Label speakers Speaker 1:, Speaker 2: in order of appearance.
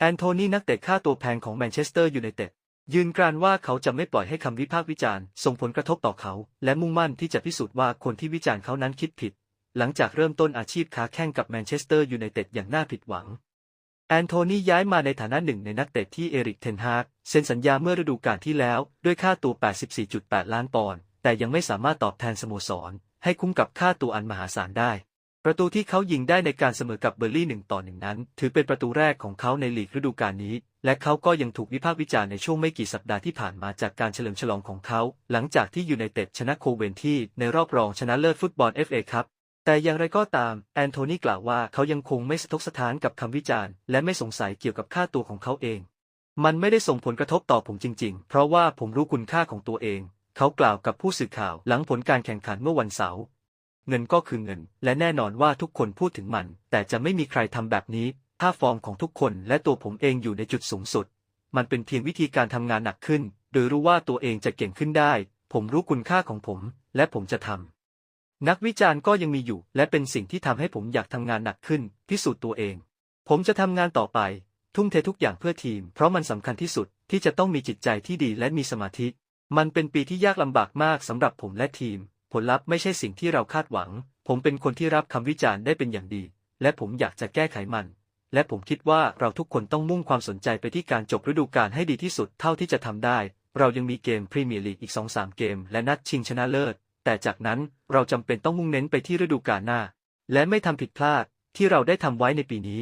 Speaker 1: แอนโทนีนักเตะค่าตัวแพงของแมนเชสเตอร์ยูไนเต็ดยืนกรานว่าเขาจะไม่ปล่อยให้คำวิพากษ์วิจารณ์ส่งผลกระทบต่อเขา และมุ่งมั่นที่จะพิสูจน์ว่าคนที่วิจารณ์เขานั้นคิดผิด หลังจากเริ่มต้นอาชีพค้าแข่งกับแมนเชสเตอร์ยูไนเต็ดอย่างน่าผิดหวัง แอนโทนีย้ายมาในฐานะหนึ่งในนักเตะที่เอริกเทนฮากเซ็นสัญญาเมื่อฤดูกาลที่แล้วด้วยค่าตัว 84.8 ล้านปอนด์แต่ยังไม่สามารถตอบแทนสโมสร ให้คุ้มกับค่าตัวอันมหาศาลได้ ประตูที่เขายิงได้ในการเสมอกับเบอร์ลี่หนึ่งต่อหนึ่งนั้น ถือเป็นประตูแรกของเขาในลีกฤดูกาลนี้ และเขาก็ยังถูกวิพากษ์วิจารณ์ในช่วงไม่กี่สัปดาห์ที่ผ่านมาจากการเฉลิมฉลองของเขา หลังจากที่ยูไนเต็ดชนะโคเวนที่ในรอบรองชนะเลิศฟุตบอล FA ครับแต่อย่างไรก็ตาม แอนโทนีกล่าวว่าเขายังคงไม่สะทกสะท้านกับคำวิจารณ์ และไม่สงสัยเกี่ยวกับค่าตัวของเขาเอง มันไม่ได้ส่งผลกระทบต่อผมจริง ๆ เพราะว่าผมรู้คุณค่าของตัวเอง เขากล่าวกับผู้สื่อข่าวหลังผลการแข่งขันเมื่อวันเสาร์ เงินก็คือเงิน และแน่นอนว่าทุกคนพูดถึงมัน แต่จะไม่มีใครทำแบบนี้ ถ้าฟอร์มของทุกคนและตัวผมเองอยู่ในจุดสูงสุด มันเป็นเพียงวิธีการทำงานหนักขึ้น โดยรู้ว่าตัวเองจะเก่งขึ้นได้ ผมรู้คุณค่าของผม และผมจะทำนักวิจารณ์ก็ยังมีอยู่ และเป็นสิ่งที่ทำให้ผมอยากทำงานหนักขึ้น พิสูจน์ตัวเอง ผมจะทำงานต่อไป ทุ่มเททุกอย่างเพื่อทีม เพราะมันสำคัญที่สุดที่จะต้องมีจิตใจที่ดีและมีสมาธิ มันเป็นปีที่ยากลำบากมากสำหรับผมและทีม ผลลัพธ์ไม่ใช่สิ่งที่เราคาดหวัง ผมเป็นคนที่รับคำวิจารณ์ได้เป็นอย่างดี และผมอยากจะแก้ไขมัน และผมคิดว่าเราทุกคนต้องมุ่งความสนใจไปที่การจบฤดูกาลให้ดีที่สุดเท่าที่จะทำได้ เรายังมีเกมพรีเมียร์ลีกอีก 2-3 เกม และนัดชิงชนะเลิศ แต่จากนั้นเราจำเป็นต้องมุ่งเน้นไปที่ฤดูกาลหน้า และไม่ทำผิดพลาดที่เราได้ทำไว้ในปีนี้